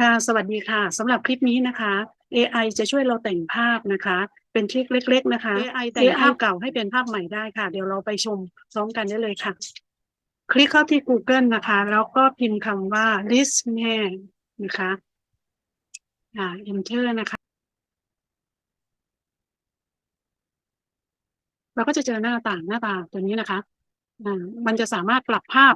ค่ะ สวัสดีค่ะสำหรับคลิปนี้นะคะ AI จะช่วยเราแต่งภาพนะคะ เป็นทริคเล็ก ๆ นะคะ AI แต่งภาพเก่าให้เป็นภาพใหม่ได้ค่ะ เดี๋ยวเราไปชมพร้อมกันได้เลยค่ะ คลิกเข้าที่ Google นะคะ แล้วก็พิมพ์คำว่า Disney นะคะอ่า Enter นะคะเราก็จะเจอหน้าต่างหน้าตาตัวนี้นะคะอ่ามันจะสามารถปรับภาพ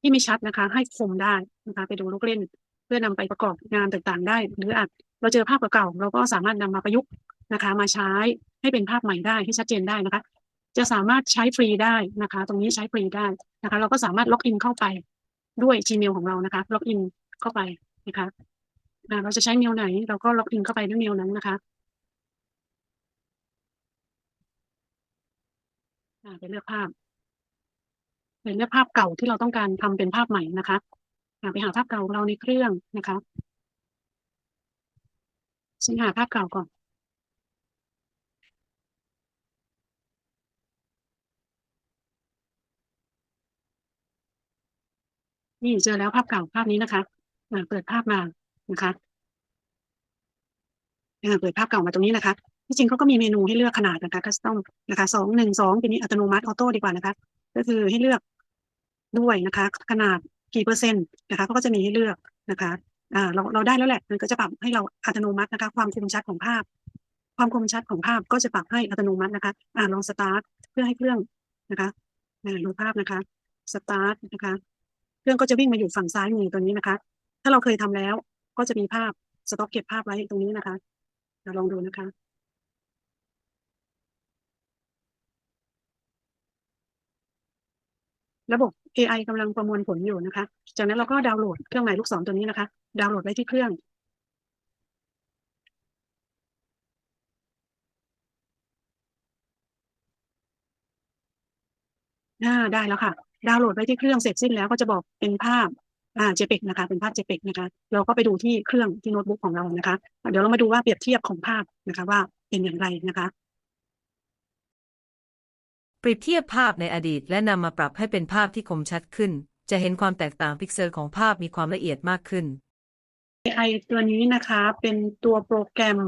ที่ไม่ชัดนะคะ ให้คมได้นะคะ ไปดูลูกเล่น เพื่อนำไปประกอบงานต่างๆ ได้ หรืออาจเราเจอภาพเก่าๆเราก็สามารถนำมาประยุกต์นะคะ มาใช้ให้เป็นภาพใหม่ได้ให้ชัดเจนได้นะคะ จะสามารถใช้ฟรีได้นะคะ ตรงนี้ใช้ฟรีได้นะคะ เราก็สามารถล็อกอินเข้าไปด้วย Gmail ของเรานะคะล็อกอินเข้าไปนะคะเราจะใช้เมลไหน เราก็ล็อกอินเข้าไปด้วยเมลนั้นนะคะไปเลือกภาพไปเลือกภาพเก่าที่เราต้องการทำเป็นภาพใหม่นะคะ ไปหาภาพเก่าของเราในเครื่องนะคะฉันหาภาพเก่าก่อน นี่เจอแล้วภาพเก่าภาพนี้นะคะเปิดภาพมานะคะเปิดภาพเก่ามาตรงนี้นะคะที่จริงเขาก็มีเมนูให้เลือกขนาดนะคะคัสตอมนะคะสองหนึ่งสองเป็นนี้อัตโนมัติออโต้ดีกว่านะคะ ก็คือให้เลือกด้วยนะคะ ขนาด กี่เปอร์เซ็นต์นะคะเขาก็จะมีให้เลือกนะคะอ่าเราเราได้แล้วแหละมันก็จะปรับให้เราอัตโนมัตินะคะ ความคมชัดของภาพ ความคมชัดของภาพก็จะปรับให้อัตโนมัตินะคะอ่าลองสตาร์ทเพื่อให้เครื่องนะคะดูภาพนะคะสตาร์ทนะคะเครื่องก็จะวิ่งมาอยู่ฝั่งซ้ายมือตัวนี้นะคะ ถ้าเราเคยทำแล้วก็จะมีภาพสต็อกเก็บภาพไว้ตรงนี้นะคะเราลองดูนะคะ ระบบ AI กำลังประมวลผลอยู่นะคะ จากนั้นเราก็ดาวน์โหลดเครื่องหมายลูกศรตัวนี้นะคะ ดาวน์โหลดไว้ที่เครื่อง อ่าได้แล้วค่ะ ดาวน์โหลดไว้ที่เครื่องเสร็จสิ้นแล้วก็จะบอกเป็นภาพอ่า JPEG นะคะ เป็นภาพ JPEG นะคะ เราก็ไปดูที่เครื่องที่โน้ตบุ๊กของเรานะคะ เดี๋ยวเรามาดูว่าเปรียบเทียบของภาพนะคะ ว่าเป็นอย่างไรนะคะ เปรียบเทียบภาพในอดีตและนำมาปรับให้เป็นภาพที่คมชัดขึ้น จะเห็นความแตกต่างพิกเซลของภาพมีความละเอียดมากขึ้น AI ตัวนี้นะคะเป็นตัวโปรแกรม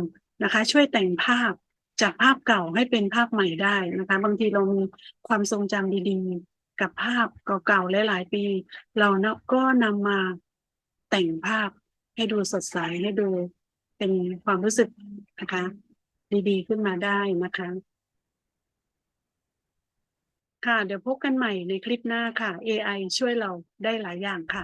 นะคะ ช่วยแต่งภาพจากภาพเก่าให้เป็นภาพใหม่ได้นะคะ บางทีเรามีความทรงจำดีๆ กับภาพเก่าๆหลายๆปี เราเนาะก็นำมาแต่งภาพให้ดูสดใสให้ดูเป็นความรู้สึกนะคะ ดีๆขึ้นมาได้นะคะ ค่ะ เดี๋ยวพบกันใหม่ในคลิปหน้าค่ะ AI ช่วยเราได้หลายอย่างค่ะ